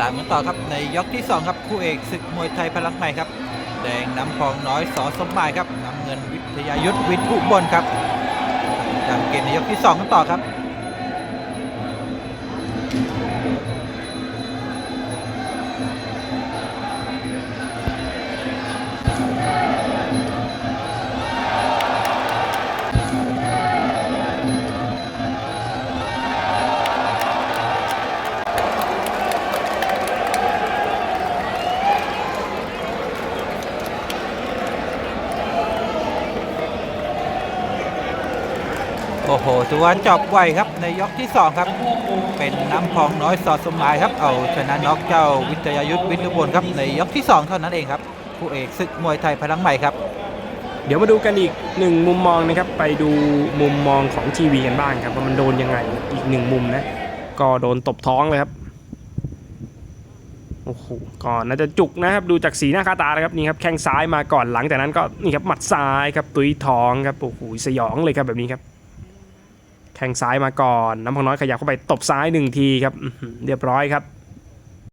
ตามกันต่อครับในยกที่ 2 ครับคู่เอกศึกมวยไทยพลังใหม่ครับ แดงน้ำพองน้อยสอสมหมายครับน้ำเงินวิทยายุทธวิทุบลครับตามเกมในยกที่2กันต่อครับ โอ้โหถือว่าจบไวครับในยกที่ 2 ครับ เป็นน้ำพองน้อยสอสมหมายครับ เอาชนะน็อกเจ้าวิทยายุทธวิทย์อุบลครับในยกที่ 2 เท่านั้นเองครับคู่เอกศึกมวยไทยพลังใหม่ครับ เดี๋ยวมาดูกันอีกหนึ่งมุมมองนะครับ ไปดูมุมมองของทีวีกันบ้างครับว่ามันโดนยังไงอีกหนึ่งมุมนะ ก็โดนตบท้องเลยครับโอ้โหก่อนน่าจะจุกนะครับดูจากสีหน้าคาตานะครับนี่ครับแข้งซ้ายมาก่อนหลังจากนั้นก็นี่ครับหมัดซ้ายครับตุ้ยท้องครับโอ้โหสยองเลยครับแบบนี้ครับ แข้งซ้ายมาก่อน น้ำพองน้อยขยับเข้าไปตบซ้ายหนึ่งทีครับเรียบร้อยครับ